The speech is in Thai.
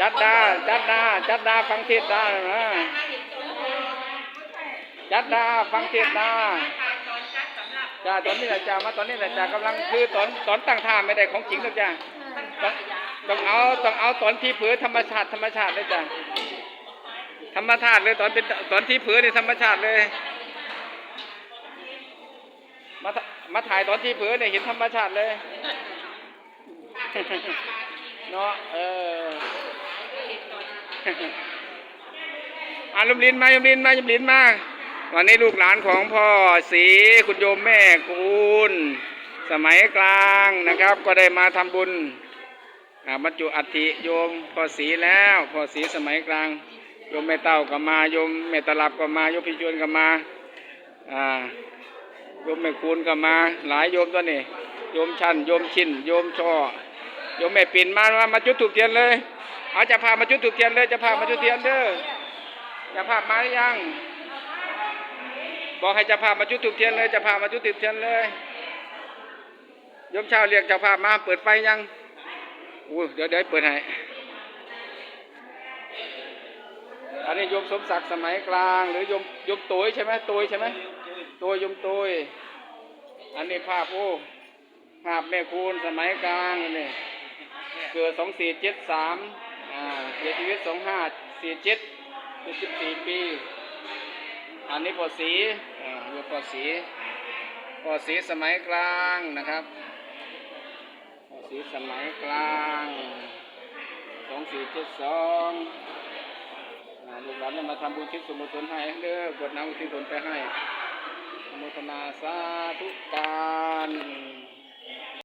จัดดาจัดดาจัดดาฟังเทศได้นะจัดดาฟังเทศได้จ้าตอนนี้แหละจ้ามาตอนนี้แหละจ้ากำลังคือตอนตอนตั้งท่าไม่ได้ของจริงหรอกจ้าต้องต้องเอาต้องเอาตอนที่เผือธรรมชาติธรรมชาติเลยจ้าธรรมชาติเลยตอนเป็นตอนที่เผือในธรรมชาติเลยมาถ่ามาถ่ายตอนที่เผือเนี่ยเห็นธรรมชาติเลย เนาะเอออาลุมลินมายุมลินมายุมลินมาวันนี้ลูกหลานของพ่อศรีคุณโยมแม่คุณสมัยกลางนะครับ ก็ได้มาทำบุญบรรจุอัฐิโยมพ่อศรีแล้วพ่อศรีสมัยกลางโยมแม่เต้าก็มาโยมแม่ตลับก็มาโยมพิจวนก็มาอ่าโยมแม่คูณก็มา หลายโยมตัวนี้โยมชันโยมชินโยมช่อ โยมแม่ปิ่นมามามาจุดถูกเทียนเลย เอาจะพามาจุดถูกเทียนเลย จะพามาจุดเทียนเด้อจะพามาหรือยัง บอกให้จะพามาจุดถูกเทียนเลย จะพามาจุดถูกเทียนเลยโยมช้าเรียกจะพามาเปิดไฟยังอู้เดี๋ยวเดี๋ยวเปิดให้อันนี้โยมสมศักดิ์สมัยกลาง หรือโยมโยมตุยใช่ไหมตุยใช่ไหมตุยโยมตุยอันนี้ภาพโอ้ภาพแม่คูณสมัยกลางอันนี่ เกิดสองสี่เจ็ดสามอ่าเสียชีวิตสองห้าสี่เจ็ดสิบสี่ปี อันนี้ปอสีอ่าอยู่ปอสีปอสีสมัยกลางนะครับปอสีสมัยกลางสองสี่เจ็ดสองลูกหลานได้มาทำบุญชิดสมุทนให้เด้อกดน้ำอุที่ผลไปให้อนุทนาสาธุการ